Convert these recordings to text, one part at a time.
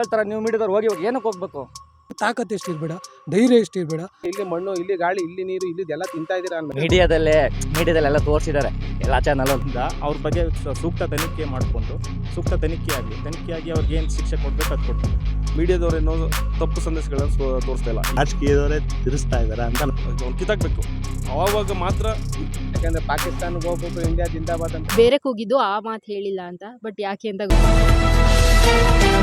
ಹೇಳ್ತಾರೆ ನೀವು ಮೀಡಿಯಾದವ್ರು ಹೋಗಿ ಹೋಗಿ ಏನಕ್ಕೆ ಹೋಗ್ಬೇಕು? ತಾಕತ್ತು ಎಷ್ಟು ಇರಬೇಡ ಧೈರ್ಯ ಎಷ್ಟು ಇರಬೇಡ. ಇಲ್ಲಿ ಮಣ್ಣು ಇಲ್ಲಿ ಗಾಳಿ ಇಲ್ಲಿ ನೀರು ಇಲ್ಲಿದೆಲ್ಲ ತಿಂತಾ ಇದ್ದೀರಾ ಅನ್ಬೇಕು ಮೀಡಿಯಾದಲ್ಲೇ ಮೀಡಿಯಾದಲ್ಲೆಲ್ಲ ತೋರಿಸಿದ್ದಾರೆ ಎಲ್ಲ ಚಾನಲ್ ಇಂದ ಅವ್ರ ಬಗ್ಗೆ ಸ- ಸೂಕ್ತ ತನಿಖೆ ಮಾಡಿಕೊಂಡು ಸೂಕ್ತ ತನಿಖೆ ಆಗಲಿ ತನಿಖೆಯಾಗಿ ಅವ್ರಿಗೆ ಏನು ಶಿಕ್ಷೆ ಕೊಡ್ಬೇಕು ಅದು ಕೊಡ್ತಾರೆ. ಮೀಡಿಯಾದವ್ರೇನೋ ತಪ್ಪು ಸಂದೇಶಗಳನ್ನು ಸೋ- ತೋರಿಸ್ತಾ ಇಲ್ಲ. ರಾಜಕೀಯದವರೇ ತಿರುಸ್ತಾ ಇದ್ದಾರೆ ಅಂತ ಅವ್ನು ಕಿತ್ತಾಕ್ಬೇಕು. ಅವಾಗ ಮಾತ್ರ ಯಾಕಂದ್ರೆ ಪಾಕಿಸ್ತಾನಕ್ಕೆ ಹೋಗ್ಬೇಕು ಇಂಡಿಯಾ ಜಿಂದಾಬಾದ್ ಅಂತ. ಬೇರೆ ಕೂಗಿದ್ದು ಆ ಮಾತು ಹೇಳಿಲ್ಲ ಅಂತ ಬಟ್ ಯಾಕೆ ಅಂತ ಗೊತ್ತಿಲ್ಲ.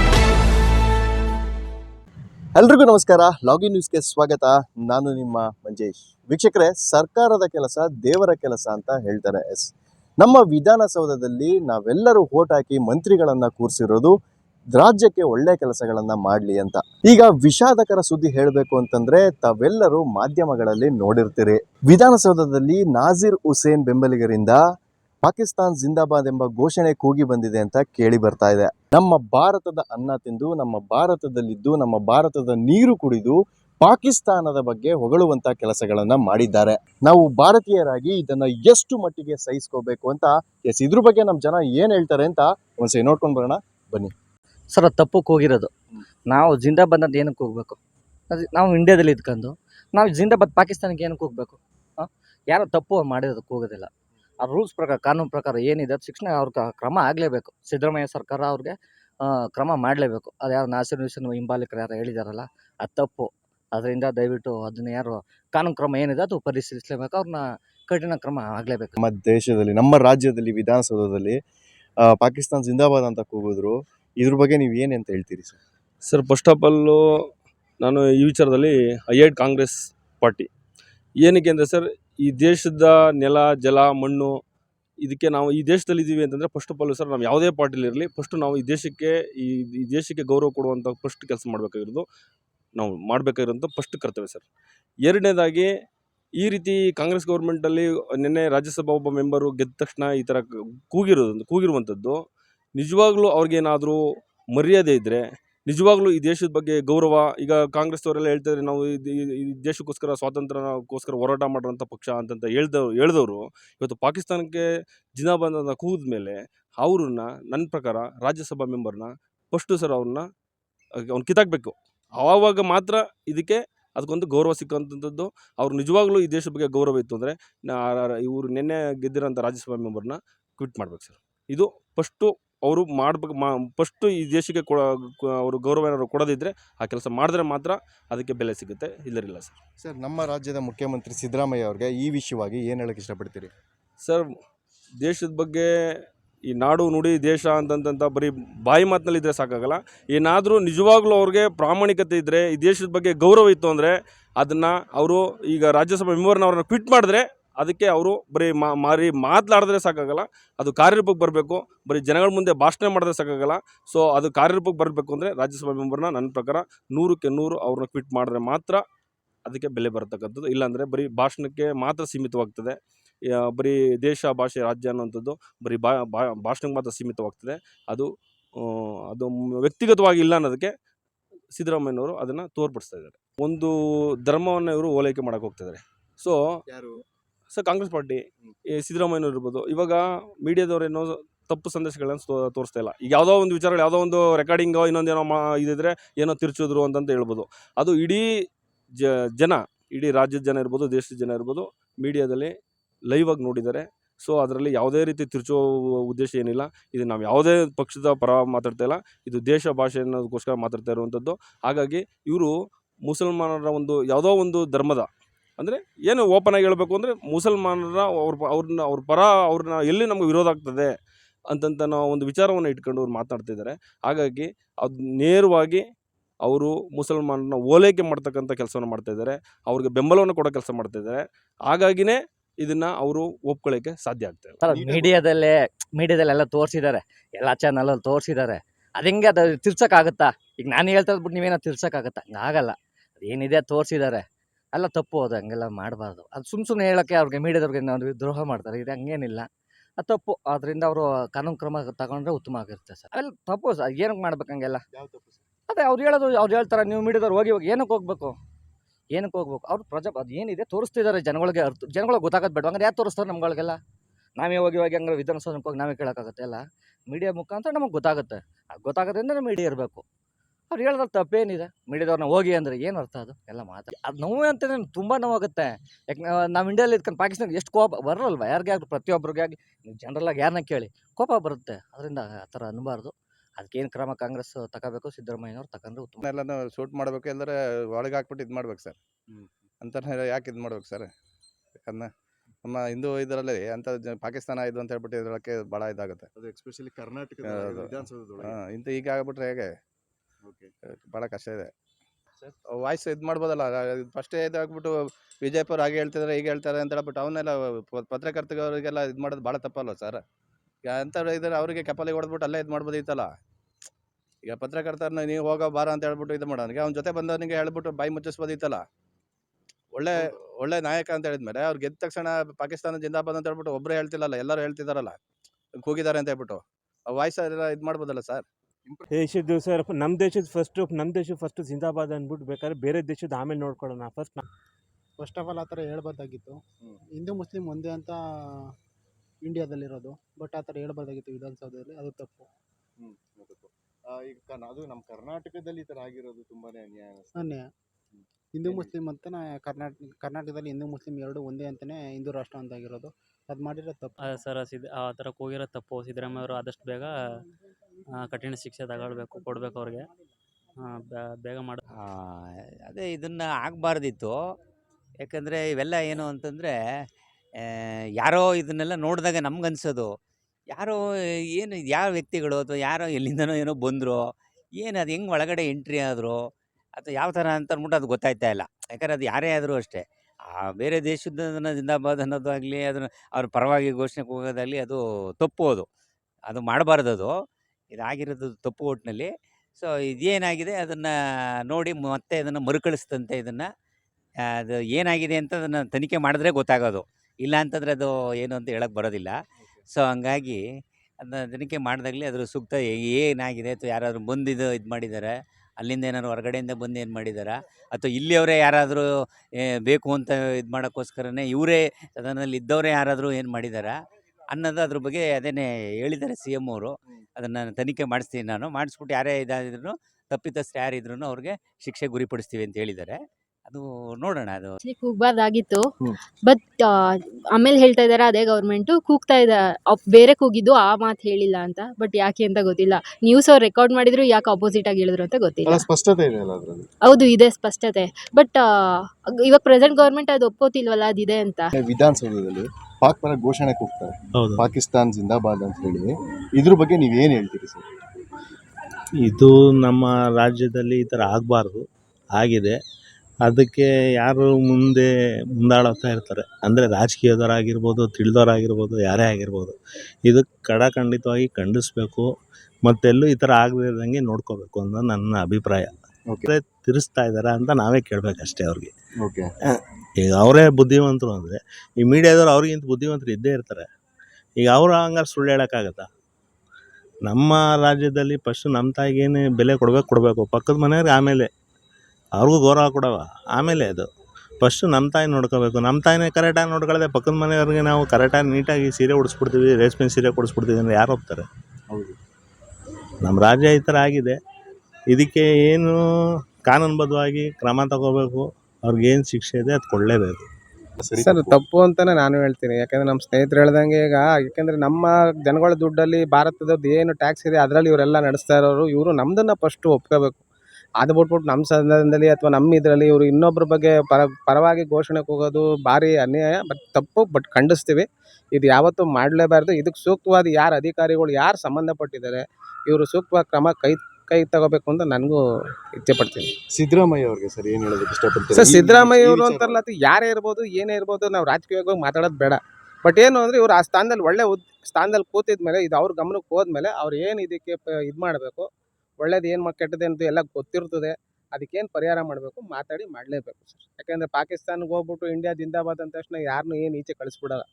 ಎಲ್ರಿಗೂ ನಮಸ್ಕಾರ. ಲಾಗಿನ್ ನ್ಯೂಸ್ಗೆ ಸ್ವಾಗತ. ನಾನು ನಿಮ್ಮ ಮಂಜೇಶ್. ವೀಕ್ಷಕರೇ, ಸರ್ಕಾರದ ಕೆಲಸ, ದೇವರ ಕೆಲಸ ಅಂತ ಹೇಳ್ತಾರೆ ಎಸ್. ನಮ್ಮ ವಿಧಾನಸೌಧದಲ್ಲಿ ನಾವೆಲ್ಲರೂ ಓಟ್ ಹಾಕಿ ಮಂತ್ರಿಗಳನ್ನು ಕೂರಿಸಿರೋದು ರಾಜ್ಯಕ್ಕೆ ಒಳ್ಳೆ ಕೆಲಸಗಳನ್ನು ಮಾಡಲಿ ಅಂತ. ಈಗ ವಿಷಾದಕರ ಸುದ್ದಿ ಹೇಳಬೇಕು ಅಂತಂದ್ರೆ ತಾವೆಲ್ಲರೂ ಮಾಧ್ಯಮಗಳಲ್ಲಿ ನೋಡಿರ್ತೀರಿ. ವಿಧಾನಸೌಧದಲ್ಲಿ ನಾಜೀರ್ ಹುಸೇನ್ ಬೆಂಬಲಿಗರಿಂದ ಪಾಕಿಸ್ತಾನ್ ಜಿಂದಾಬಾದ್ ಎಂಬ ಘೋಷಣೆ ಕೂಗಿ ಬಂದಿದೆ ಅಂತ ಕೇಳಿ ಬರ್ತಾ ಇದೆ. ನಮ್ಮ ಭಾರತದ ಅನ್ನ ತಿಂದು, ನಮ್ಮ ಭಾರತದಲ್ಲಿದ್ದು, ನಮ್ಮ ಭಾರತದ ನೀರು ಕುಡಿದು ಪಾಕಿಸ್ತಾನದ ಬಗ್ಗೆ ಹೊಗಳುವಂತ ಕೆಲಸಗಳನ್ನ ಮಾಡಿದ್ದಾರೆ. ನಾವು ಭಾರತೀಯರಾಗಿ ಇದನ್ನ ಎಷ್ಟು ಮಟ್ಟಿಗೆ ಸಹಿಸ್ಕೋಬೇಕು ಅಂತ, ಎಸ್, ಇದ್ರ ಬಗ್ಗೆ ನಮ್ಮ ಜನ ಏನ್ ಹೇಳ್ತಾರೆ ಅಂತ ಒಂದ್ಸರಿ ನೋಡ್ಕೊಂಡು ಬರೋಣ. ಬನ್ನಿ. ಸರ್, ಅದು ತಪ್ಪಕ್ಕೆ ಹೋಗಿರೋದು ನಾವು ಜಿಂದಾಬಾದ್ ಅಂತ ಏನಕ್ಕೆ ಹೋಗ್ಬೇಕು ನಾವು ಇಂಡಿಯಾದಲ್ಲಿ ಇದ್ಕೊಂಡು ನಾವು ಜಿಂದಾಬಾದ್ ಪಾಕಿಸ್ತಾನಕ್ಕೆ ಏನಕ್ಕೆ ಹೋಗ್ಬೇಕು ಯಾರೋ ತಪ್ಪು ಮಾಡಿರೋದಕ್ಕೆ ಹೋಗೋದಿಲ್ಲ ಆ ರೂಲ್ಸ್ ಪ್ರಕಾರ ಕಾನೂನು ಪ್ರಕಾರ ಏನಿದೆ ಅದು ಶಿಕ್ಷಣ ಅವ್ರ ಕ್ರಮ ಆಗಲೇಬೇಕು. ಸಿದ್ದರಾಮಯ್ಯ ಸರ್ಕಾರ ಅವ್ರಿಗೆ ಕ್ರಮ ಮಾಡಲೇಬೇಕು. ಅದು ಯಾರು ನಾಸಿರ್ ಹುಸೇನ್ ಹಿಂಬಾಲಿಕರು ಯಾರು ಹೇಳಿದಾರಲ್ಲ ಅದು ತಪ್ಪು. ಅದರಿಂದ ದಯವಿಟ್ಟು ಅದನ್ನ ಯಾರು ಕಾನೂನು ಕ್ರಮ ಏನಿದೆ ಅದು ಪರಿಶೀಲಿಸಲೇಬೇಕು. ಅವ್ರನ್ನ ಕಠಿಣ ಕ್ರಮ ಆಗಲೇಬೇಕು. ನಮ್ಮ ದೇಶದಲ್ಲಿ ನಮ್ಮ ರಾಜ್ಯದಲ್ಲಿ ವಿಧಾನಸೌಧದಲ್ಲಿ ಪಾಕಿಸ್ತಾನ ಪಾಕಿಸ್ತಾನ್ ಜಿಂದಾಬಾದ್ ಅಂತ ಕೂಗಿದ್ರು ಇದ್ರ ಬಗ್ಗೆ ನೀವು ಏನು ಅಂತ ಹೇಳ್ತೀರಿ sir? Sir first of all ನಾನು ಈ ವಿಚಾರದಲ್ಲಿ ಐ ಕಾಂಗ್ರೆಸ್ ಪಾರ್ಟಿ. ಏನಕ್ಕೆ ಅಂದರೆ ಸರ್ ಈ ದೇಶದ ನೆಲ, ಜಲ, ಮಣ್ಣು, ಇದಕ್ಕೆ ನಾವು ಈ ದೇಶದಲ್ಲಿ ಇದ್ದೀವಿ ಅಂತಂದರೆ ಫಸ್ಟ್ ಆಫ್ ಆಲ್ ಸರ್ ನಾವು ಯಾವುದೇ ಪಾರ್ಟಿಲಿರಲಿ ಫಸ್ಟು ನಾವು ಈ ದೇಶಕ್ಕೆ, ಈ ಈ ದೇಶಕ್ಕೆ ಗೌರವ ಕೊಡುವಂಥ ಫಸ್ಟ್ ಕೆಲಸ ಮಾಡಬೇಕಾಗಿರೋದು ನಾವು ಮಾಡಬೇಕಾಗಿರೋಂಥ ಫಸ್ಟ್ ಕರ್ತವ್ಯ ಸರ್. ಎರಡನೇದಾಗಿ ಈ ರೀತಿ ಕಾಂಗ್ರೆಸ್ ಗೌರ್ಮೆಂಟಲ್ಲಿ ನಿನ್ನೆ ರಾಜ್ಯಸಭಾ ಒಬ್ಬ ಮೆಂಬರು ಗೆದ್ದ ತಕ್ಷಣ ಈ ಥರ ಕೂಗಿರೋದು, ಕೂಗಿರುವಂಥದ್ದು. ನಿಜವಾಗ್ಲೂ ಅವ್ರಿಗೇನಾದರೂ ಮರ್ಯಾದೆ ಇದ್ದರೆ ನಿಜವಾಗ್ಲೂ ಈ ದೇಶದ ಬಗ್ಗೆ ಗೌರವ, ಈಗ ಕಾಂಗ್ರೆಸ್ ಅವರೆಲ್ಲ ಹೇಳ್ತಾರೆ ನಾವು ಈ ದೇಶಕ್ಕೋಸ್ಕರ ಸ್ವಾತಂತ್ರ್ಯಕ್ಕೋಸ್ಕರ ಹೋರಾಟ ಮಾಡಿರೋಂಥ ಪಕ್ಷ ಅಂತಂತ ಹೇಳ್ದವ್ರು ಹೇಳ್ದವರು. ಇವತ್ತು ಪಾಕಿಸ್ತಾನಕ್ಕೆ ಜಿನ ಬಂದ ಕೂಗಿದ ಮೇಲೆ ಅವ್ರನ್ನ, ನನ್ನ ಪ್ರಕಾರ ರಾಜ್ಯಸಭಾ ಮೆಂಬರ್ನ ಫಸ್ಟು ಸರ್ ಅವ್ರನ್ನ, ಅವ್ನು ಕಿತ್ತಾಕಬೇಕು. ಆವಾಗ ಮಾತ್ರ ಇದಕ್ಕೆ ಅದಕ್ಕೊಂದು ಗೌರವ ಸಿಕ್ಕಂಥದ್ದು ಅವ್ರು ನಿಜವಾಗ್ಲೂ ಈ ದೇಶದ ಬಗ್ಗೆ ಗೌರವ ಇತ್ತು ಅಂದರೆ ಇವರು ನಿನ್ನೆ ಗೆದ್ದಿರೋಂಥ ರಾಜ್ಯಸಭಾ ಮೆಂಬರ್ನ ಕ್ವಿಟ್ ಮಾಡ್ಬೇಕು ಸರ್. ಇದು ಫಸ್ಟು ಅವರು ಮಾಡ್ಬೇಕು ಮಾ ಫಸ್ಟು ಈ ದೇಶಕ್ಕೆ ಕೊ ಅವರು ಗೌರವ ಏನಾದ್ರು ಕೊಡೋದಿದ್ದರೆ ಆ ಕೆಲಸ ಮಾಡಿದ್ರೆ ಮಾತ್ರ ಅದಕ್ಕೆ ಬೆಲೆ ಸಿಗುತ್ತೆ ಇಲ್ಲರಿಲ್ಲ ಸರ್. ಸರ್ ನಮ್ಮ ರಾಜ್ಯದ ಮುಖ್ಯಮಂತ್ರಿ ಸಿದ್ದರಾಮಯ್ಯ ಅವ್ರಿಗೆ ಈ ವಿಷಯವಾಗಿ ಏನು ಹೇಳೋಕ್ಕೆ ಇಷ್ಟಪಡ್ತೀರಿ? ಸರ್ ದೇಶದ ಬಗ್ಗೆ ಈ ನಾಡು ನುಡಿ ದೇಶ ಅಂತಂತ ಬರೀ ಬಾಯಿ ಮಾತಿನಲ್ಲಿ ಇದ್ದರೆ ಸಾಕಾಗಲ್ಲ. ಏನಾದರೂ ನಿಜವಾಗ್ಲೂ ಅವ್ರಿಗೆ ಪ್ರಾಮಾಣಿಕತೆ ಇದ್ದರೆ ಈ ದೇಶದ ಬಗ್ಗೆ ಗೌರವ ಇತ್ತು ಅಂದರೆ ಅದನ್ನು ಅವರು ಈಗ ರಾಜ್ಯಸಭಾ ಮೆಂಬರ್ನವ್ರನ್ನ ಕ್ವಿಟ್ ಮಾಡಿದ್ರೆ ಅದಕ್ಕೆ ಅವರು ಬರೀ ಮಾರಿ ಮಾತನಾಡಿದ್ರೆ ಸಾಕಾಗಲ್ಲ. ಅದು ಕಾರ್ಯರೂಪಕ್ಕೆ ಬರಬೇಕು. ಬರೀ ಜನಗಳ ಮುಂದೆ ಭಾಷಣ ಮಾಡಿದ್ರೆ ಸಾಕಾಗಲ್ಲ. ಸೊ ಅದು ಕಾರ್ಯರೂಪಕ್ಕೆ ಬರಬೇಕು ಅಂದರೆ ರಾಜ್ಯಸಭಾ ಮೆಂಬರ್ನ ನನ್ನ ಪ್ರಕಾರ ನೂರಕ್ಕೆ ನೂರು ಅವ್ರನ್ನ ಕ್ವಿಟ್ ಮಾಡಿದ್ರೆ ಮಾತ್ರ ಅದಕ್ಕೆ ಬೆಲೆ ಬರತಕ್ಕಂಥದ್ದು. ಇಲ್ಲಾಂದರೆ ಬರೀ ಭಾಷಣಕ್ಕೆ ಮಾತ್ರ ಸೀಮಿತವಾಗ್ತದೆ. ಬರೀ ದೇಶ, ಭಾಷೆ, ರಾಜ್ಯ ಅನ್ನುವಂಥದ್ದು ಬರೀ ಭಾಷಣಕ್ಕೆ ಮಾತ್ರ ಸೀಮಿತವಾಗ್ತದೆ. ಅದು ಅದು ವ್ಯಕ್ತಿಗತವಾಗಿ ಇಲ್ಲ ಅನ್ನೋದಕ್ಕೆ ಸಿದ್ದರಾಮಯ್ಯನವರು ಅದನ್ನು ತೋರ್ಪಡಿಸ್ತಾ ಇದ್ದಾರೆ. ಒಂದು ಧರ್ಮವನ್ನು ಇವರು ಓಲೈಕೆ ಮಾಡೋಕೆ ಹೋಗ್ತಿದ್ದಾರೆ ಸೊ ಯಾರು? ಸೊ ಕಾಂಗ್ರೆಸ್ ಪಾರ್ಟಿ ಈ ಸಿದ್ದರಾಮಯ್ಯನವ್ರು ಇರ್ಬೋದು. ಇವಾಗ ಮೀಡಿಯಾದವರೇನೋ ತಪ್ಪು ಸಂದೇಶಗಳನ್ನು ತೋ- ತೋರಿಸ್ತಾ ಇಲ್ಲ. ಈಗ ಯಾವುದೋ ಒಂದು ವಿಚಾರಗಳು ಯಾವುದೋ ಒಂದು ರೆಕಾರ್ಡಿಂಗೋ ಇನ್ನೊಂದೇನೋ ಮಾ ಇದಿದ್ರೆ ಏನೋ ತಿರ್ಚಿದ್ರು ಅಂತಂತ ಹೇಳ್ಬೋದು. ಅದು ಇಡೀ ಜ ಜನ ಇಡೀ ರಾಜ್ಯದ ಜನ ಇರ್ಬೋದು ದೇಶದ ಜನ ಇರ್ಬೋದು ಮೀಡಿಯಾದಲ್ಲಿ ಲೈವ್ ಆಗಿ ನೋಡಿದ್ದಾರೆ. ಸೊ ಅದರಲ್ಲಿ ಯಾವುದೇ ರೀತಿ ತಿರ್ಚೋ ಉದ್ದೇಶ ಏನಿಲ್ಲ. ಇದು ನಾವು ಯಾವುದೇ ಪಕ್ಷದ ಪರ ಮಾತಾಡ್ತಾ ಇಲ್ಲ. ಇದು ದೇಶ ಭಾಷೆ ಅನ್ನೋದಕ್ಕೋಸ್ಕರ ಮಾತಾಡ್ತಾ ಇರುವಂಥದ್ದು ಹಾಗಾಗಿ ಇವರು ಮುಸಲ್ಮಾನರ ಒಂದು ಯಾವುದೋ ಒಂದು ಧರ್ಮದ ಅಂದರೆ ಏನು ಓಪನ್ ಆಗಿ ಹೇಳಬೇಕು ಅಂದರೆ ಮುಸಲ್ಮಾನರ ಅವ್ರ ಅವ್ರನ್ನ ಅವ್ರ ಪರ ಅವ್ರನ್ನ ಎಲ್ಲಿ ನಮಗೆ ವಿರೋಧ ಆಗ್ತದೆ ಅಂತಂತ ನಾವು ಒಂದು ವಿಚಾರವನ್ನು ಇಟ್ಕೊಂಡು ಅವ್ರು ಮಾತನಾಡ್ತಿದ್ದಾರೆ ಹಾಗಾಗಿ ಅದು ನೇರವಾಗಿ ಅವರು ಮುಸಲ್ಮಾನರನ್ನ ಓಲೈಕೆ ಮಾಡ್ತಕ್ಕಂಥ ಕೆಲಸವನ್ನು ಮಾಡ್ತಾಯಿದ್ದಾರೆ ಅವ್ರಿಗೆ ಬೆಂಬಲವನ್ನು ಕೊಡೋ ಕೆಲಸ ಮಾಡ್ತಾಯಿದ್ದಾರೆ ಹಾಗಾಗಿನೇ ಇದನ್ನ ಅವರು ಒಪ್ಕೊಳ್ಳೋಕ್ಕೆ ಸಾಧ್ಯ ಆಗ್ತಾ ಮೀಡಿಯಾದಲ್ಲೇ ಮೀಡಿಯಾದಲ್ಲೆಲ್ಲ ತೋರಿಸಿದ್ದಾರೆ. ಎಲ್ಲ ಚಾನಲಲ್ಲಿ ತೋರಿಸಿದ್ದಾರೆ. ಅದು ಹೆಂಗೆ ಅದು ತಿರ್ಸೋಕ್ಕಾಗುತ್ತಾ? ಈಗ ನಾನು ಹೇಳ್ತಾ ಇದ್ಬಿಟ್ಟು ನೀವೇನೋ ತಿರ್ಸೋಕ್ಕಾಗತ್ತಾ? ಹಂಗಾಗಲ್ಲ ಅದೇನಿದೆ ತೋರಿಸಿದ್ದಾರೆ. ಎಲ್ಲ ತಪ್ಪು ಅದು ಹಂಗೆಲ್ಲ ಮಾಡಬಾರ್ದು. ಅದು ಸುಮ್ಮ ಸುಮ್ಮನೆ ಹೇಳೋಕ್ಕೆ ಅವ್ರಿಗೆ ಮೀಡಿಯಾದವ್ರಿಗೆ ನಾವು ದ್ರೋಹ ಮಾಡ್ತಾರೆ ಇದು ಹಂಗೇನಿಲ್ಲ. ಅದು ತಪ್ಪು. ಅದರಿಂದ ಅವರು ಕಾನೂನು ಕ್ರಮ ತಗೊಂಡ್ರೆ ಉತ್ತಮ ಆಗಿರುತ್ತೆ ಸರ್. ಅಲ್ಲಿ ತಪ್ಪು ಸರ್. ಏನಕ್ಕೆ ಮಾಡ್ಬೇಕು ಹಂಗೆಲ್ಲ? ಅದೇ ಅವ್ರು ಹೇಳೋದು ಅವ್ರು ಹೇಳ್ತಾರೆ ನೀವು ಮೀಡಿಯಾದವ್ರು ಹೋಗಿ ಹೋಗಿ ಏನಕ್ಕೆ ಹೋಗ್ಬೇಕು? ಏನಕ್ಕೆ ಹೋಗ್ಬೇಕು? ಅವ್ರು ಪ್ರಜಾ ಅದು ಏನಿದೆ ತೋರಿಸ್ತಿದ್ದಾರೆ ಜನಗಳಿಗೆ ಅರ್ಥ ಜನಗಳಿಗೆ ಗೊತ್ತಾಗೋದು ಬೇಡ. ಅಂದರೆ ಯಾರು ತೋರಿಸ್ತಾರೆ ನಮ್ಗಳಿಗೆಲ್ಲ? ನಾವೇ ಹೋಗಿ ಹೋಗಿ ಹಂಗಾರೆ ವಿಧಾನಸೌಧಕ್ಕೆ ಹೋಗಿ ನಾವೇ ಕೇಳೋಕ್ಕಾಗತ್ತೆ ಅಲ್ಲ? ಮೀಡಿಯಾ ಮುಖಾಂತರ ನಮಗೆ ಗೊತ್ತಾಗುತ್ತೆ. ಗೊತ್ತಾಗೋದ್ರಿಂದ ಮೀಡಿಯಾ ಇರಬೇಕು. ಅವ್ರು ಹೇಳಿದ್ರೆ ತಪ್ಪೇನಿದೆ. ಮೀಡಿಯಾದವ್ರನ್ನ ಹೋಗಿ ಅಂದರೆ ಏನು ಅರ್ಥ ಅದು? ಎಲ್ಲ ಮಾತು ಅದು ನೋವು ಅಂತಲೇ ತುಂಬ ನೋವಾಗುತ್ತೆ. ಯಾಕೆ ನಾವು ಇಂಡಿಯಲ್ಲಿ ಇದ್ಕೊಂಡು ಪಾಕಿಸ್ತಾನ ಎಷ್ಟು ಕೋಪ ಬರಲ್ವ ಯಾರಿಗೆ ಆಗಲಿ ಪ್ರತಿಯೊಬ್ಬರಿಗೆ ಆಗಲಿ. ಜನರಲ್ಲಾಗಿ ಯಾರನ್ನ ಕೇಳಿ. ಕೋಪ ಬರುತ್ತೆ. ಅದರಿಂದ ಆ ಥರ ಅನ್ನಬಾರ್ದು ಅದಕ್ಕೇನು ಕ್ರಮ ಕಾಂಗ್ರೆಸ್ ತಗೋಬೇಕು ಸಿದ್ದರಾಮಯ್ಯನವ್ರು ತಗೊಂಡ್ರೆ ಉತ್ತಮ. ಎಲ್ಲನೂ ಶೂಟ್ ಮಾಡಬೇಕು ಎಲ್ಲರ ಒಳಗೆ ಹಾಕ್ಬಿಟ್ಟು ಇದು ಮಾಡ್ಬೇಕು ಸರ್. ಅಂತ ಯಾಕೆ ಇದು ಮಾಡ್ಬೇಕು ಸರ್? ಯಾಕಂದ್ರೆ ನಮ್ಮ ಹಿಂದೂ ಇದರಲ್ಲಿ ಅಂತ ಪಾಕಿಸ್ತಾನ ಇದು ಅಂತ ಹೇಳ್ಬಿಟ್ಟು ಇದಕ್ಕೆ ಭಾಳ ಇದಾಗುತ್ತೆ. ಅದು ವಿಧಾನಸೌಧದೊಳಗೆ. ಹಾಂ ಇಂಥ ಈಗ ಆಗ್ಬಿಟ್ರೆ ಹೇಗೆ? ಭಾಳ ಕಷ್ಟ ಇದೆ. ವಾಯ್ಸ್ ಇದು ಮಾಡ್ಬೋದಲ್ಲ ಫಸ್ಟೇ ಇದಾಗ್ಬಿಟ್ಟು ವಿಜಯಪುರ ಹಾಗೆ ಹೇಳ್ತಿದ್ದಾರೆ ಹೀಗೆ ಹೇಳ್ತಾರೆ ಅಂತ ಹೇಳ್ಬಿಟ್ಟು ಅವನ್ನೆಲ್ಲ ಪತ್ರಕರ್ತರಿಗೆಲ್ಲ ಇದು ಮಾಡೋದು ಭಾಳ ತಪ್ಪಲ್ವ ಸರ್ ಈಗ ಅಂಥವ್ರು ಇದ್ದಾರೆ ಅವರಿಗೆ ಕೆಪಲಿಗೆ ಹೊಡೆದ್ಬಿಟ್ಟು ಅಲ್ಲೇ ಇದು ಮಾಡ್ಬೋದಿತ್ತಲ್ಲ? ಈಗ ಪತ್ರಕರ್ತರನ್ನ ನೀವು ಹೋಗೋ ಬಾರ ಅಂತ ಹೇಳ್ಬಿಟ್ಟು ಇದು ಮಾಡೋನಿಗೆ ಅವ್ನ ಜೊತೆ ಬಂದವನಿಗೆ ಹೇಳ್ಬಿಟ್ಟು ಬಾಯಿ ಮುಚ್ಚಿಸ್ಬೋದಿತ್ತಲ್ಲ? ಒಳ್ಳೆ ಒಳ್ಳೆ ನಾಯಕ ಅಂತ ಹೇಳಿದ್ಮೇಲೆ ಅವ್ರು ಗೆದ್ದ ತಕ್ಷಣ ಪಾಕಿಸ್ತಾನ ಜಿಂದಾಬಾದ್ ಅಂತ ಹೇಳ್ಬಿಟ್ಟು ಒಬ್ಬರೇ ಹೇಳ್ತಿಲ್ಲಲ್ಲ ಎಲ್ಲರೂ ಹೇಳ್ತಿದಾರಲ್ಲ ಕೂಗಿದ್ದಾರೆ ಅಂತ ಹೇಳ್ಬಿಟ್ಟು. ವಾಯ್ಸ್ ಎಲ್ಲ ಇದು ಮಾಡ್ಬೋದಲ್ಲ ಸರ್ ದೇಶದ್ದು ಸರ್ ನಮ್ಮ ದೇಶದ ಫಸ್ಟು ನಮ್ಮ ದೇಶ ಫಸ್ಟು ಜಿಂದಾಬಾದ್ ಅಂದ್ಬಿಟ್ಟು ಬೇಕಾದ್ರೆ ಬೇರೆ ದೇಶದ ಆಮೇಲೆ ನೋಡ್ಕೊಳ್ಳೋಣ. ಫಸ್ಟ್ ಫಸ್ಟ್ ಆಫ್ ಆಲ್ ಆ ಥರ ಹೇಳ್ಬಾರ್ದಾಗಿತ್ತು. ಹಿಂದೂ ಮುಸ್ಲಿಂ ಒಂದೇ ಅಂತ ಇಂಡಿಯಾದಲ್ಲಿರೋದು. ಬಟ್ ಆ ಥರ ಹೇಳ್ಬಾರ್ದಾಗಿತ್ತು ವಿಧಾನಸೌಧದಲ್ಲಿ. ಅದು ತಪ್ಪು. ಈಗ ಅದು ನಮ್ಮ ಕರ್ನಾಟಕದಲ್ಲಿ ಈ ಥರ ಆಗಿರೋದು ತುಂಬಾನೇ ಅನ್ಯಾಯ ಅನ್ಯಾಯ. ಹಿಂದೂ ಮುಸ್ಲಿಂ ಅಂತ ಕರ್ನಾಟಕ ಕರ್ನಾಟಕದಲ್ಲಿ ಹಿಂದೂ ಮುಸ್ಲಿಂ ಎರಡು ಒಂದೇ ಅಂತಲೇ ಹಿಂದೂ ರಾಷ್ಟ್ರ ಅಂತ ಆಗಿರೋದು. ಅದು ಮಾಡಿರೋ ತಪ್ಪು. ಸರ್ ಸಿದ್ ಆ ಥರ ಹೋಗಿರೋ ತಪ್ಪು. ಸಿದ್ದರಾಮಯ್ಯ ಅವರು ಆದಷ್ಟು ಬೇಗ ಕಠಿಣ ಶಿಕ್ಷೆ ತಗೊಳ್ಬೇಕು, ಕೊಡಬೇಕು ಅವ್ರಿಗೆ. ಬೇಗ ಮಾಡ. ಅದೇ ಇದನ್ನು ಆಗಬಾರ್ದಿತ್ತು. ಯಾಕಂದರೆ ಇವೆಲ್ಲ ಏನು ಅಂತಂದರೆ ಯಾರೋ ಇದನ್ನೆಲ್ಲ ನೋಡಿದಾಗ ನಮ್ಗನ್ಸೋದು. ಯಾರೋ, ಏನು ಯಾವ ವ್ಯಕ್ತಿಗಳು ಅಥವಾ ಯಾರೋ ಎಲ್ಲಿಂದನೋ ಏನೋ ಬಂದರು, ಏನು ಅದು ಹೆಂಗೆ ಒಳಗಡೆ ಎಂಟ್ರಿ ಆದರು, ಅಥವಾ ಯಾವ ಥರ ಅಂತ ಅಂದ್ಬಿಟ್ಟು ಅದು ಗೊತ್ತಾಯ್ತಾ ಇಲ್ಲ. ಯಾಕಂದ್ರೆ ಅದು ಯಾರೇ ಆದರೂ ಅಷ್ಟೇ. ಆ, ಬೇರೆ ದೇಶದ ಜಿಂದಾಬಾದ್ ಅನ್ನೋದಾಗಲಿ, ಅದನ್ನು ಅವ್ರ ಪರವಾಗಿ ಘೋಷಣೆಗೆ ಹೋಗೋದಾಗಲಿ ಅದು ತಪ್ಪು ಅದು. ಅದು ಮಾಡಬಾರ್ದು ಅದು ಇದಾಗಿರೋದು ತಪ್ಪು ಒಟ್ಟಿನಲ್ಲಿ ಸೊ ಇದೇನಾಗಿದೆ ಅದನ್ನು ನೋಡಿ ಮತ್ತೆ ಅದನ್ನು ಮರುಕಳಿಸ್ತಂತೆ ಇದನ್ನು. ಅದು ಏನಾಗಿದೆ ಅಂತ ಅದನ್ನು ತನಿಖೆ ಮಾಡಿದ್ರೆ ಗೊತ್ತಾಗೋದು. ಇಲ್ಲ ಅಂತಂದರೆ ಅದು ಏನು ಅಂತ ಹೇಳಕ್ಕೆ ಬರೋದಿಲ್ಲ. ಸೊ ಹಂಗಾಗಿ ಅದನ್ನ ತನಿಖೆ ಮಾಡಿದಾಗಲೇ ಅದ್ರ ಸೂಕ್ತ ಏನಾಗಿದೆ ಅಥವಾ ಯಾರಾದರೂ ಬಂದಿದ್ದು ಇದು ಮಾಡಿದ್ದಾರೆ ಅಲ್ಲಿಂದ ಏನಾದ್ರು ಹೊರಗಡೆಯಿಂದ ಬಂದು ಏನು ಮಾಡಿದ್ದಾರೆ ಅಥವಾ ಇಲ್ಲಿಯವರೇ ಯಾರಾದರೂ ಬೇಕು ಅಂತ ಇದು ಮಾಡೋಕ್ಕೋಸ್ಕರನೇ ಇವರೇ ಸದನದಲ್ಲಿ ಇದ್ದವರೇ ಯಾರಾದರೂ ಏನು ಮಾಡಿದಾರಾ ಅನ್ನೋದು ಅದ್ರ ಬಗ್ಗೆ ಅದೇನೇ ಹೇಳಿದ್ದಾರೆ ಸಿ ಎಂ ಅವರು. ಅದನ್ನು ತನಿಖೆ ಮಾಡಿಸ್ತೀನಿ ನಾನು. ಮಾಡಿಸ್ಬಿಟ್ಟು ಯಾರೇ ಇದಾದ್ರು ತಪ್ಪಿತಸ್ಥರು ಯಾರಿದ್ರು ಅವ್ರಿಗೆ ಶಿಕ್ಷೆ ಗುರಿಪಡಿಸ್ತೀವಿ ಅಂತ ಹೇಳಿದ್ದಾರೆ. ಅದು ನೋಡೋಣ ಅದು. ಕೂಗ್ಬಾರ್ದಾಗಿತ್ತು. ಬಟ್ ಆಮೇಲೆ ಹೇಳ್ತಾ ಇದ್ದಾರೆ ಅದೇ ಗೌರ್ಮೆಂಟು ಕೂಗ್ತಾ ಇದ್ದ ಬೇರೆ ಕೂಗಿದ್ದು ಆ ಮಾತು ಹೇಳಿಲ್ಲ ಅಂತ. ಬಟ್ ಯಾಕೆ ಅಂತ ಗೊತ್ತಿಲ್ಲ. ನ್ಯೂಸ್ ಅವ್ರು ರೆಕಾರ್ಡ್ ಮಾಡಿದ್ರು ಯಾಕೆ ಆಪೋಸಿಟ್ ಆಗಿ ಹೇಳಿದ್ರು ಅಂತ ಗೊತ್ತಿಲ್ಲ. ಸ್ಪಷ್ಟತೆ ಇದೆ ಅಲ್ಲ ಅದ್ರಲ್ಲಿ. ಹೌದು ಇದೆ ಸ್ಪಷ್ಟತೆ. ಬಟ್ ಇವಾಗ ಪ್ರೆಸೆಂಟ್ ಗೌರ್ಮೆಂಟ್ ಅದು ಒಪ್ಪೋತಿಲ್ವಲ್ಲ ಅದಿದೆ ಅಂತ. ವಿಧಾನಸೌಧದಲ್ಲಿ ಪಾಕ್ ಪರ ಘೋಷಣೆ ಕೊಡ್ತಾರೆ ಹೌದು. ಪಾಕಿಸ್ತಾನ್ ಜಿಂದಾಬಾದ್ ಅಂತ ಹೇಳಿ. ಇದ್ರ ಬಗ್ಗೆ ನೀವು ಏನು ಹೇಳ್ತೀರಿ ಸರ್? ಇದು ನಮ್ಮ ರಾಜ್ಯದಲ್ಲಿ ಈ ಥರ ಆಗಬಾರ್ದು. ಆಗಿದೆ. ಅದಕ್ಕೆ ಯಾರು ಮುಂದೆ ಮುಂದಾಳತ್ತಾ ಇರ್ತಾರೆ. ಅಂದರೆ ರಾಜಕೀಯದವರಾಗಿರ್ಬೋದು ತಿಳಿದವರಾಗಿರ್ಬೋದು ಯಾರೇ ಆಗಿರ್ಬೋದು. ಇದಕ್ಕೆ ಕಡಖಂಡಿತವಾಗಿ ಖಂಡಿಸ್ಬೇಕು. ಮತ್ತೆಲ್ಲೂ ಈ ಥರ ಆಗದೇ ಇದ್ದಂಗೆ ನೋಡ್ಕೋಬೇಕು ಅನ್ನೋ ನನ್ನ ಅಭಿಪ್ರಾಯ. ಓಕೆ ತಿರ್ಸ್ತಾ ಇದ್ದಾರೆ ಅಂತ ನಾವೇ ಕೇಳಬೇಕಷ್ಟೇ ಅವ್ರಿಗೆ. ಓಕೆ ಈಗ ಅವರೇ ಬುದ್ಧಿವಂತರು ಅಂದರೆ ಈ ಮೀಡಿಯಾದವ್ರು ಅವ್ರಿಗಿಂತ ಬುದ್ಧಿವಂತರು ಇದ್ದೇ ಇರ್ತಾರೆ. ಈಗ ಅವರು ಹಂಗಾರೆ ಸುಳ್ಳು ಹೇಳೋಕ್ಕಾಗತ್ತಾ? ನಮ್ಮ ರಾಜ್ಯದಲ್ಲಿ ಫಸ್ಟ್ ನಮ್ಮ ತಾಯಿಗೇನೆ ಬೆಲೆ ಕೊಡಬೇಕು ಕೊಡಬೇಕು ಪಕ್ಕದ ಮನೆಯವ್ರಿಗೆ ಆಮೇಲೆ. ಅವ್ರಿಗೂ ಗೌರವ ಕೊಡವ ಆಮೇಲೆ ಅದು. ಫಸ್ಟ್ ನಮ್ಮ ತಾಯಿ ನೋಡ್ಕೋಬೇಕು ನಮ್ಮ ತಾಯಿನೇ ಕರೆಕ್ಟಾಗಿ ನೋಡ್ಕೊಳ್ಳದೆ ಪಕ್ಕದ ಮನೆಯವ್ರಿಗೆ ನಾವು ಕರೆಕ್ಟಾಗಿ ನೀಟಾಗಿ ಸೀರೆ ಉಡಿಸ್ಬಿಡ್ತೀವಿ ರೇಷ್ಮೆ ಸೀರೆ ಕೊಡಿಸ್ಬಿಡ್ತೀವಿ ಅಂದರೆ ಯಾರು ಹೋಗ್ತಾರೆ ಹೌದು. ನಮ್ಮ ರಾಜ್ಯ ಈ ಥರ ಆಗಿದೆ. ಇದಕ್ಕೆ ಏನು ಕಾನೂನುಬದ್ಧವಾಗಿ ಕ್ರಮ ತಗೋಬೇಕು ಅವ್ರಿಗೇನು ಶಿಕ್ಷೆ ಇದೆ ಅದು ಕೊಡಲೇಬೇಕು. ಸರಿ ತಪ್ಪು. ಅಂತಾನೆ ನಾನು ಹೇಳ್ತೀನಿ. ಯಾಕಂದ್ರೆ ನಮ್ಮ ಸ್ನೇಹಿತರು ಹೇಳ್ದಂಗೆ ಈಗ ಯಾಕಂದ್ರೆ ನಮ್ಮ ಜನಗಳ ದುಡ್ಡಲ್ಲಿ ಭಾರತದದ್ದು ಏನು ಟ್ಯಾಕ್ಸ್ ಇದೆ ಅದರಲ್ಲಿ ಇವರೆಲ್ಲ ನಡೆಸ್ತಾ ಇರೋರು ಇವರು ನಮ್ದನ್ನ ಫಸ್ಟ್ ಒಪ್ಕೋಬೇಕು. ಅದು ಬಿಟ್ಬಿಟ್ಟು ನಮ್ಮ ಸಂದರ್ಭದಲ್ಲಿ ಅಥವಾ ನಮ್ಮ ಇದರಲ್ಲಿ ಇವರು ಇನ್ನೊಬ್ಬರ ಬಗ್ಗೆ ಪರ ಪರವಾಗಿ ಘೋಷಣೆ ಹೋಗೋದು ಭಾರಿ ಅನ್ಯಾಯ ಬಟ್ ತಪ್ಪು ಬಟ್ ಖಂಡಿಸ್ತೀವಿ. ಇದು ಯಾವತ್ತೂ ಮಾಡಲೇಬಾರ್ದು. ಇದಕ್ಕೆ ಸೂಕ್ತವಾದ ಯಾರು ಅಧಿಕಾರಿಗಳು ಯಾರು ಸಂಬಂಧಪಟ್ಟಿದ್ದಾರೆ ಇವರು ಸೂಕ್ತವಾದ ಕ್ರಮ ಕೈ ಕೈ ತಗೋಬೇಕು ಅಂತ ನನಗೂ ಇಚ್ಛೆ ಪಡ್ತೀನಿ. ಸಿದ್ದರಾಮಯ್ಯ ಅವ್ರಿಗೆ ಸರ್ ಏನು ಹೇಳೋದಕ್ಕೆ ಇಷ್ಟಪಡ್ತೀನಿ ಸರ್ ಸಿದ್ದರಾಮಯ್ಯ ಅವರು ಅಂತಾರಲ್ಲ ಅದು ಯಾರೇ ಇರ್ಬೋದು ಏನೇ ಇರ್ಬೋದು ನಾವು ರಾಜಕೀಯವಾಗಿ ಮಾತಾಡೋದು ಬೇಡ. ಬಟ್ ಏನು ಅಂದರೆ ಇವರು ಆ ಸ್ಥಾನದಲ್ಲಿ ಒಳ್ಳೆ ಉದ್ ಸ್ಥಾನದಲ್ಲಿ ಕೂತಿದ್ಮೇಲೆ ಇದು ಅವ್ರ ಗಮನಕ್ಕೆ ಹೋದ್ಮೇಲೆ ಅವ್ರು ಏನು ಇದಕ್ಕೆ ಇದು ಮಾಡಬೇಕು ಒಳ್ಳೇದು ಏನು ಕೆಟ್ಟದ್ದು ಅಂತ ಎಲ್ಲ ಗೊತ್ತಿರ್ತದೆ ಅದಕ್ಕೇನು ಪರಿಹಾರ ಮಾಡಬೇಕು ಮಾತಾಡಿ ಮಾಡಲೇಬೇಕು ಸರ್. ಯಾಕೆಂದರೆ ಪಾಕಿಸ್ತಾನಕ್ಕೆ ಹೋಗ್ಬಿಟ್ಟು ಇಂಡಿಯಾ ಜಿಂದಾಬಾದ್ ಅಂದ ತಕ್ಷಣ ಯಾರನ್ನೂ ಏನು ಈಚೆ ಕಳಿಸ್ಬಿಡಲ್ಲ.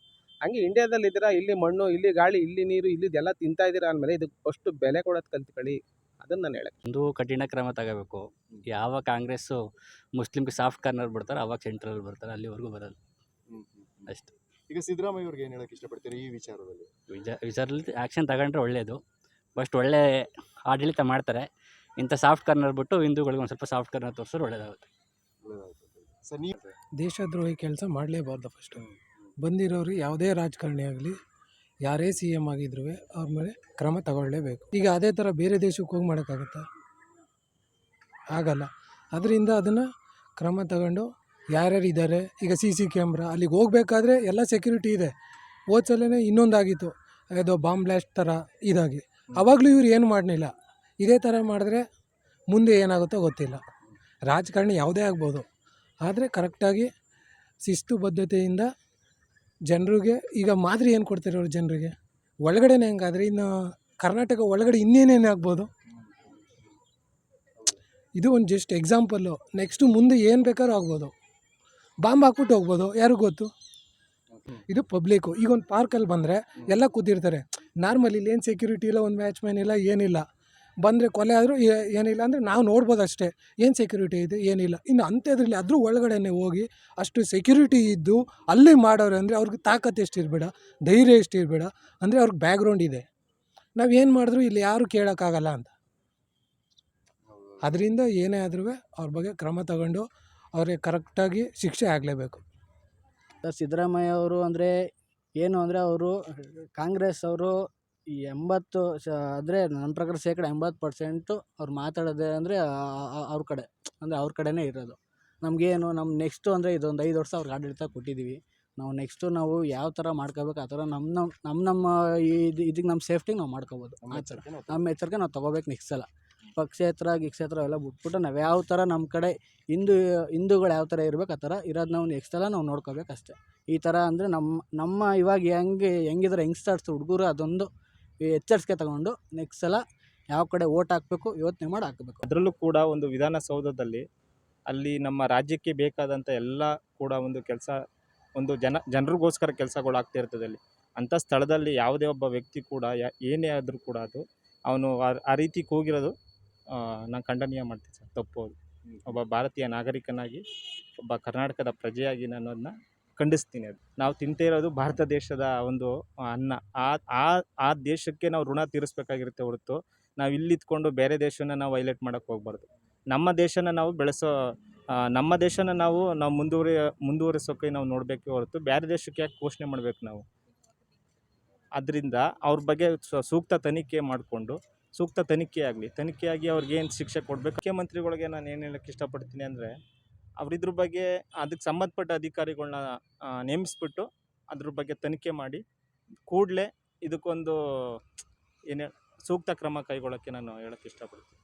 ಹಂಗೆ ಇಂಡಿಯಾದಲ್ಲಿ ಇದ್ದೀರಾ ಇಲ್ಲಿ ಮಣ್ಣು ಇಲ್ಲಿ ಗಾಳಿ ಇಲ್ಲಿ ನೀರು ಇಲ್ಲಿದೆಲ್ಲ ತಿಂತಾ ಇದ್ದೀರಾ ಅಂದಮೇಲೆ ಇದಕ್ಕೆ ಫಸ್ಟು ಬೆಲೆ ಕೊಡೋದು ಕಲ್ತ್ಕೊಳ್ಳಿ. ಅದನ್ನು ನಾನು ಹೇಳಕ್ಕೆ ಒಂದು ಕಠಿಣ ಕ್ರಮ ತಗೋಬೇಕು. ಯಾವ ಕಾಂಗ್ರೆಸ್ಸು ಮುಸ್ಲಿಮ್ಗೆ ಸಾಫ್ಟ್ ಕಾರ್ನರ್ ಬಿಡ್ತಾರೆ ಅವಾಗ ಸೆಂಟ್ರಲ್ ಬರ್ತಾರೆ ಅಲ್ಲಿವರೆಗೂ ಬರಲ್ಲ. ಅಷ್ಟೇ. ಈಗ ಸಿದ್ದರಾಮಯ್ಯ ಅವ್ರಿಗೆ ಏನು ಹೇಳೋಕೆ ಇಷ್ಟಪಡ್ತೀರಿ ಈ ವಿಚಾರದಲ್ಲಿ? ವಿಜ ವಿಚಾರದಲ್ಲಿ ಆ್ಯಕ್ಷನ್ ತಗೊಂಡ್ರೆ ಒಳ್ಳೆಯದು ಫಸ್ಟ್ ಒಳ್ಳೆ ಆಡಳಿತ ಮಾಡ್ತಾರೆ. ಇಂಥ ಸಾಫ್ಟ್ ಕಾರ್ನರ್ ಬಿಟ್ಟು ಹಿಂದೂಗಳಿಗೆ ಒಂದು ಸ್ವಲ್ಪ ಸಾಫ್ಟ್ ಕಾರ್ನರ್ ತೋರಿಸೋರು ಒಳ್ಳೆಯದಾಗುತ್ತೆ ಸರ್ ನೀವು ದೇಶದ್ರೋಹಿ ಕೆಲಸ ಮಾಡಲೇಬಾರ್ದು ಫಸ್ಟು ಬಂದಿರೋರು ಯಾವುದೇ ರಾಜಕಾರಣಿ ಆಗಲಿ ಯಾರೇ ಸಿ ಎಂ ಆಗಿದ್ರು ಅವ್ರ ಮೇಲೆ ಕ್ರಮ ತಗೊಳ್ಳೇಬೇಕು. ಈಗ ಅದೇ ಥರ ಬೇರೆ ದೇಶಕ್ಕೆ ಹೋಗಿ ಮಾಡೋಕ್ಕಾಗತ್ತಾ? ಆಗಲ್ಲ. ಅದರಿಂದ ಅದನ್ನು ಕ್ರಮ ತಗೊಂಡು ಯಾರ್ಯಾರು ಇದ್ದಾರೆ? ಈಗ ಸಿ ಸಿ ಕ್ಯಾಮ್ರಾ, ಅಲ್ಲಿಗೆ ಹೋಗ್ಬೇಕಾದ್ರೆ ಎಲ್ಲ ಸೆಕ್ಯೂರಿಟಿ ಇದೆ. ಹೋದ ಸಲನೇ ಇನ್ನೊಂದಾಗಿತ್ತು. ಅದು ಬಾಂಬ್ ಬ್ಲಾಸ್ಟ್ ಥರ ಇದಾಗಿ. ಅವಾಗಲೂ ಇವ್ರು ಏನು ಮಾಡಲಿಲ್ಲ ಇದೇ ಥರ ಮಾಡಿದ್ರೆ ಮುಂದೆ ಏನಾಗುತ್ತೋ ಗೊತ್ತಿಲ್ಲ. ರಾಜಕಾರಣಿ ಯಾವುದೇ ಆಗ್ಬೋದು. ಆದರೆ ಕರೆಕ್ಟಾಗಿ ಶಿಸ್ತು ಬದ್ಧತೆಯಿಂದ ಜನರಿಗೆ, ಈಗ ಮಾದರಿ ಏನು ಕೊಡ್ತಾರೆ ಅವ್ರು ಜನರಿಗೆ? ಒಳಗಡೆನೇ ಹೆಂಗಾದ್ರೆ? ಇನ್ನು ಕರ್ನಾಟಕ ಒಳಗಡೆ ಇನ್ನೇನೇನು ಆಗ್ಬೋದು? ಇದು ಒಂದು ಜಸ್ಟ್ ಎಕ್ಸಾಂಪಲ್ಲು ನೆಕ್ಸ್ಟು ಮುಂದೆ ಏನು ಬೇಕಾದ್ರೂ ಆಗ್ಬೋದು. ಬಾಂಬ್ ಹಾಕ್ಬಿಟ್ಟು ಹೋಗ್ಬೋದು, ಯಾರಿಗೂ ಗೊತ್ತು? ಇದು ಪಬ್ಲಿಕ್ಕು ಈಗ ಒಂದು ಪಾರ್ಕಲ್ಲಿ ಬಂದರೆ ಎಲ್ಲ ಕೂತಿರ್ತಾರೆ. ನಾರ್ಮಲ್ ಇಲ್ಲಿ ಏನು ಸೆಕ್ಯೂರಿಟಿ ಇಲ್ಲ, ಒಂದು ಮ್ಯಾಚ್ಮ್ಯಾನ್ ಇಲ್ಲ, ಏನಿಲ್ಲ. ಬಂದರೆ ಕೊಲೆ ಆದರೂ ಏನಿಲ್ಲ ಅಂದರೆ ನಾವು ನೋಡ್ಬೋದು ಅಷ್ಟೇ. ಏನು ಸೆಕ್ಯೂರಿಟಿ ಇದೆ, ಏನಿಲ್ಲ. ಇನ್ನು ಅಂಥದ್ರಲ್ಲಿ ಅದ್ರ ಒಳಗಡೆನೆ ಹೋಗಿ ಅಷ್ಟು ಸೆಕ್ಯೂರಿಟಿ ಇದ್ದು ಅಲ್ಲಿ ಮಾಡೋರು ಅಂದರೆ ಅವ್ರಿಗೆ ತಾಕತ್ತು ಎಷ್ಟು ಇರಬೇಡ ಧೈರ್ಯ ಎಷ್ಟಿರಬೇಡ, ಅಂದರೆ ಅವ್ರಿಗೆ ಬ್ಯಾಕ್ಗ್ರೌಂಡ್ ಇದೆ. ನಾವು ಏನು ಮಾಡಿದ್ರು ಇಲ್ಲಿ ಯಾರು ಕೇಳೋಕ್ಕಾಗಲ್ಲ ಅಂತ. ಅದರಿಂದ ಏನೇ ಆದ್ರೂ ಅವ್ರ ಬಗ್ಗೆ ಕ್ರಮ ತಗೊಂಡು ಅವ್ರಿಗೆ ಕರೆಕ್ಟಾಗಿ ಶಿಕ್ಷೆ ಆಗಲೇಬೇಕು. ಸಿದ್ದರಾಮಯ್ಯ ಅವರು ಅಂದರೆ ಏನು ಅಂದರೆ ಅವರು ಕಾಂಗ್ರೆಸ್ ಅವರು ಈ ಎಂಬತ್ತು ಶ ಅಂದರೆ ನನ್ನ ಪ್ರಕಾರ ಶೇಕಡ ಎಂಬತ್ತು ಪರ್ಸೆಂಟು ಅವ್ರು ಮಾತಾಡೋದೇ ಅಂದರೆ ಅವ್ರ ಕಡೆ. ಅಂದರೆ ಅವ್ರ ಕಡೆನೇ ಇರೋದು. ನಮಗೇನು ನಮ್ಮ ನೆಕ್ಸ್ಟು ಅಂದರೆ ಇದೊಂದು ಐದು ವರ್ಷ ಅವ್ರಿಗೆ ಆಡಳಿತ ಕೊಟ್ಟಿದ್ದೀವಿ ನಾವು ನೆಕ್ಸ್ಟು ನಾವು ಯಾವ ಥರ ಮಾಡ್ಕೋಬೇಕು ಆ ಥರ ನಮ್ಮ ನಮ್ಮ ನಮ್ಮ ನಮ್ಮ ಇದು ಇದಕ್ಕೆ ನಮ್ಮ ಸೇಫ್ಟಿಗೆ ನಾವು ಮಾಡ್ಕೋಬೋದು. ಆ ಥರ ನಮ್ಮ ಎಚ್ಚರಿಕೆ ನಾವು ತೊಗೋಬೇಕು ನೆಕ್ಸ್ಟ್ ಸಲ. ಪಕ್ಷೇತರ ಗಿಕ್ಷೇತ್ರ ಎಲ್ಲ ಬಿಟ್ಬಿಟ್ಟು ನಾವು ಯಾವ ಥರ ನಮ್ಮ ಕಡೆ ಹಿಂದೂ ಹಿಂದೂಗಳು ಯಾವ ಥರ ಇರ್ಬೇಕು ಆ ಥರ ಇರೋದು ನಾವು ನೆಕ್ಸ್ಟ್ ಸಲ ನಾವು ನೋಡ್ಕೋಬೇಕು ಅಷ್ಟೇ ಈ ಥರ ಅಂದರೆ ನಮ್ಮ ನಮ್ಮ ಇವಾಗ ಹೆಂಗೆ ಹೆಂಗಿದ್ರೆ ಯಂಗ್ಸ್ಟರ್ಸ್ ಹುಡುಗರು ಅದೊಂದು ಎಚ್ಚರಿಕೆ ತಗೊಂಡು ನೆಕ್ಸ್ಟ್ ಸಲ ಯಾವ ಕಡೆ ಓಟ್ ಹಾಕಬೇಕು ಯೋಚನೆ ಮಾಡಿ ಹಾಕಬೇಕು. ಅದರಲ್ಲೂ ಕೂಡ ಒಂದು ವಿಧಾನಸೌಧದಲ್ಲಿ ಅಲ್ಲಿ ನಮ್ಮ ರಾಜ್ಯಕ್ಕೆ ಬೇಕಾದಂಥ ಎಲ್ಲ ಕೂಡ ಒಂದು ಕೆಲಸ ಒಂದು ಜನ ಜನರಿಗೋಸ್ಕರ ಕೆಲಸಗಳು ಆಗ್ತಾ ಇರ್ತದೆ ಅಲ್ಲಿ. ಅಂಥ ಸ್ಥಳದಲ್ಲಿ ಯಾವುದೇ ಒಬ್ಬ ವ್ಯಕ್ತಿ ಕೂಡ ಯಾ ಏನೇ ಆದರೂ ಕೂಡ ಅದು ಅವನು ಆ- ಆ ರೀತಿ ಕೂಗಿರೋದು ನಾನು ಖಂಡನೀಯ ಮಾಡ್ತೀನಿ ಸರ್ ತಪ್ಪು ಒಬ್ಬ ಭಾರತೀಯ ನಾಗರಿಕನಾಗಿ ಒಬ್ಬ ಕರ್ನಾಟಕದ ಪ್ರಜೆಯಾಗಿ ನಾನು ಅದನ್ನ ಖಂಡಿಸ್ತೀನಿ ಅದು. ನಾವು ತಿಂತೇ ಇರೋದು ಭಾರತ ದೇಶದ ಒಂದು ಅನ್ನ. ಆ ಆ ದೇಶಕ್ಕೆ ನಾವು ಋಣ ತೀರಿಸ್ಬೇಕಾಗಿರುತ್ತೆ ಹೊರತು ನಾವು ಇಲ್ಲಿ ಇದ್ಕೊಂಡು ಬೇರೆ ದೇಶನ ನಾವು ಹೈಲೈಟ್ ಮಾಡೋಕ್ಕೆ ಹೋಗ್ಬಾರ್ದು. ನಮ್ಮ ದೇಶನ ನಾವು ಬೆಳೆಸೋ ನಮ್ಮ ದೇಶನ ನಾವು ನಾವು ಮುಂದುವರಿ, ಮುಂದುವರಿಸೋಕೆ ನಾವು ನೋಡಬೇಕು ಹೊರತು ಬೇರೆ ದೇಶಕ್ಕೆ ಯಾಕೆ ಘೋಷಣೆ ಮಾಡಬೇಕು ನಾವು? ಅದರಿಂದ ಅವ್ರ ಬಗ್ಗೆ ಸೂಕ್ತ ತನಿಖೆ ಮಾಡಿಕೊಂಡು, ಸೂಕ್ತ ತನಿಖೆ ಆಗಲಿ. ತನಿಖೆಯಾಗಿ ಅವ್ರಿಗೆ ಏನು ಶಿಕ್ಷೆ ಕೊಡಬೇಕು? ಮುಖ್ಯಮಂತ್ರಿಗಳಿಗೆ ನಾನು ಏನು ಹೇಳಕ್ಕೆ ಇಷ್ಟಪಡ್ತೀನಿ ಅಂದರೆ ಅವ್ರಿದ್ರ ಬಗ್ಗೆ ಅದಕ್ಕೆ ಸಂಬಂಧಪಟ್ಟ ಅಧಿಕಾರಿಗಳನ್ನ ನೇಮಿಸ್ಬಿಟ್ಟು ಅದ್ರ ಬಗ್ಗೆ ತನಿಖೆ ಮಾಡಿ ಕೂಡಲೇ ಇದಕ್ಕೊಂದು ಏನು ಸೂಕ್ತ ಕ್ರಮ ಕೈಗೊಳ್ಳೋಕ್ಕೆ ನಾನು ಹೇಳಕ್ಕೆ ಇಷ್ಟಪಡ್ತೀನಿ.